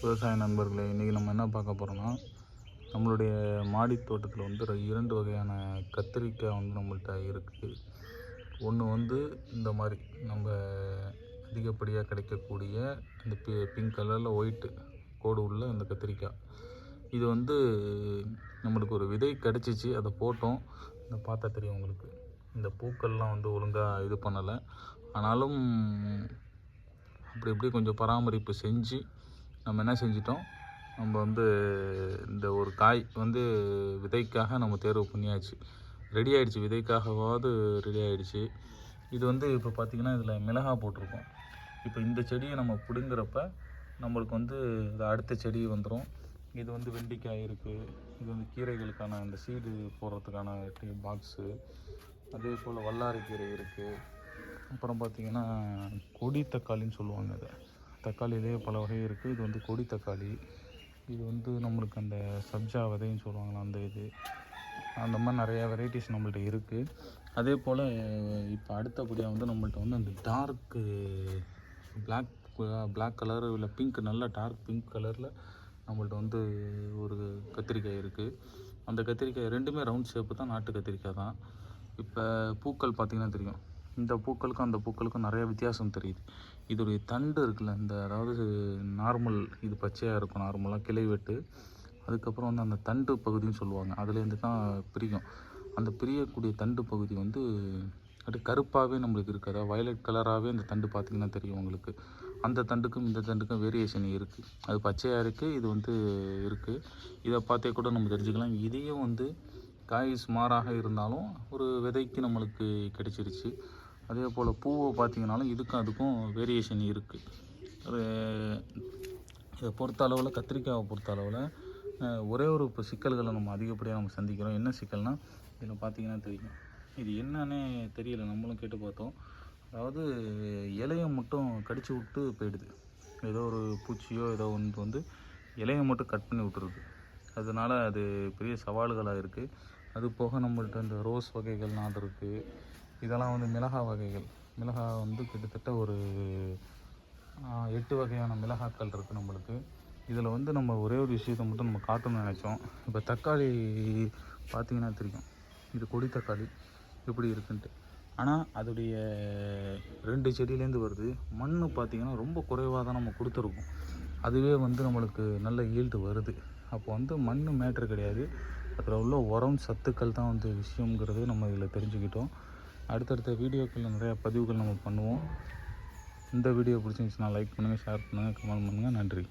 விவசாய நண்பர்களே இன்றைக்கி நம்ம என்ன பார்க்க போகிறோம்னா நம்மளுடைய மாடி தோட்டத்தில் வந்து இரண்டு வகையான கத்திரிக்காய் வந்து நம்மள்ட்ட இருக்குது ஒன்று வந்து இந்த மாதிரி நம்ம அதிகப்படியாக கிடைக்கக்கூடிய இந்த பி பிங்க் கலரில் ஒயிட்டு கோடு உள்ள அந்த கத்திரிக்காய். இது வந்து நம்மளுக்கு ஒரு விதை கிடச்சிச்சு அதை போட்டோம். இந்த பார்த்தா தெரியும் உங்களுக்கு. இந்த பூக்கள்லாம் வந்து ஒழுங்காக இது பண்ணலை. ஆனாலும் அப்படி இப்படி கொஞ்சம் பராமரிப்பு செஞ்சு நம்ம என்ன செஞ்சிட்டோம்? நம்ம வந்து இந்த ஒரு காய் வந்து விதைக்காக நம்ம தேர்வு பண்ணியாச்சு. ரெடி ஆகிடுச்சு விதைக்காகவாவது ரெடி ஆகிடுச்சு இது வந்து இப்போ பார்த்திங்கன்னா இதில் மிளகா போட்டிருக்கோம். இப்போ இந்த செடியை நம்ம பிடுங்குறப்ப நம்மளுக்கு வந்து இந்த அடுத்த செடி வந்துடும் இது வந்து வெண்டைக்காய் இருக்குது இது வந்து கீரைகளுக்கான அந்த சீடு போடுறதுக்கான பாக்ஸு அதே போல் வல்லாரை கீரை இருக்குது அப்புறம் பார்த்திங்கன்னா கொடி தக்காளின்னு சொல்லுவாங்க அதை. தக்காளியிலே பல வகை இருக்குது. இது வந்து கொடி தக்காளி. இது வந்து நம்மளுக்கு அந்த சப்ஜா விதைன்னு சொல்லுவாங்களா அந்த இது. அந்த மாதிரி நிறையா வெரைட்டிஸ் நம்மள்ட்ட இருக்குது அதே போல் இப்போ அடுத்தபடியாக வந்து நம்மள்ட்ட வந்து அந்த டார்க்கு பிளாக் பிளாக் கலர் இல்லை பிங்க் நல்ல டார்க் பிங்க் கலரில் நம்மள்ட்ட வந்து ஒரு கத்திரிக்காய் இருக்குது அந்த கத்திரிக்காய் ரெண்டுமே ரவுண்ட் ஷேப்பு தான் நாட்டு கத்திரிக்காய் தான். இப்போ பூக்கள் பார்த்திங்கன்னா தெரியும். இந்த பூக்களுக்கும் அந்த பூக்களுக்கும் நிறைய வித்தியாசம் தெரியுது. இதோடைய தண்டு இருக்குல்ல இந்த அதாவது நார்மல் இது பச்சையாக இருக்கும் நார்மலாக கிளை வெட்டு. அதுக்கப்புறம் வந்து அந்த தண்டு பகுதின்னு சொல்லுவாங்க. அதுலேருந்து தான் பிரியும். அந்த பிரியக்கூடிய தண்டு பகுதி வந்து அப்படி கருப்பாகவே நம்மளுக்கு இருக்குது அதாவது வயலட் கலராகவே அந்த தண்டு பார்த்திங்கன்னா தெரியும் உங்களுக்கு. அந்த தண்டுக்கும் இந்த தண்டுக்கும் வேரியேஷன் இருக்குது அது பச்சையாக இருக்குது இது வந்து இருக்குது இதை பார்த்தே கூட நம்ம தெரிஞ்சுக்கலாம். இதையும் வந்து காய் சுமாராக இருந்தாலும் ஒரு விதைக்கு நம்மளுக்கு கிடைச்சிருச்சு. அதே போல் பூவை பார்த்திங்கனாலும் இதுக்கும் அதுக்கும் வேரியேஷன் இருக்குது ஒரு இதை பொறுத்த அளவில் கத்திரிக்காவை பொறுத்த அளவில் ஒரே ஒரு இப்போ சிக்கல்களை நம்ம அதிகப்படியாக நம்ம சந்திக்கிறோம். என்ன சிக்கல்னால் இதில் பார்த்தீங்கன்னா தெரியும். இது என்னன்னே தெரியல நம்மளும் கேட்டு பார்த்தோம். அதாவது இலையை மட்டும் கடிச்சு விட்டு போயிடுது. ஏதோ ஒரு பூச்சியோ ஏதோ ஒன்று வந்து இலையை மட்டும் கட் பண்ணி விட்டுருது. அதனால் அது பெரிய சவால்களாக இருக்குது அது போக நம்மள்ட்ட இந்த ரோஸ் வகைகள் நாடு இருக்குது இதெல்லாம் வந்து மிளகா வகைகள். மிளகா வந்து கிட்டத்தட்ட ஒரு எட்டு வகையான மிளகாக்கள் இருக்குது நம்மளுக்கு. இதில் வந்து நம்ம ஒரே ஒரு விஷயத்தை மட்டும் நம்ம காட்டணும்னு நினச்சோம். இப்போ தக்காளி பார்த்தீங்கன்னா தெரியும். இது கொடி தக்காளி எப்படி இருக்குன்ட்டு. ஆனால் அதோடைய ரெண்டு செடியிலேருந்து வருது. மண் பார்த்திங்கன்னா ரொம்ப குறைவாக தான் நம்ம கொடுத்துருக்கோம். அதுவே வந்து நம்மளுக்கு நல்ல ஈல்டு வருது. அப்போ வந்து மண் மேட்ரு கிடையாது. அதில் உள்ள உரம் சத்துக்கள் தான் வந்து விஷயங்கிறது நம்ம இதில் தெரிஞ்சுக்கிட்டோம். அடுத்தடுத்த வீடியோக்களில் நிறையா பதிவுகள் நம்ம பண்ணுவோம். இந்த வீடியோ பிடிச்சிருந்துச்சுன்னா லைக் பண்ணுங்கள் ஷேர் பண்ணுங்கள் கமெண்ட் பண்ணுங்கள் நன்றி.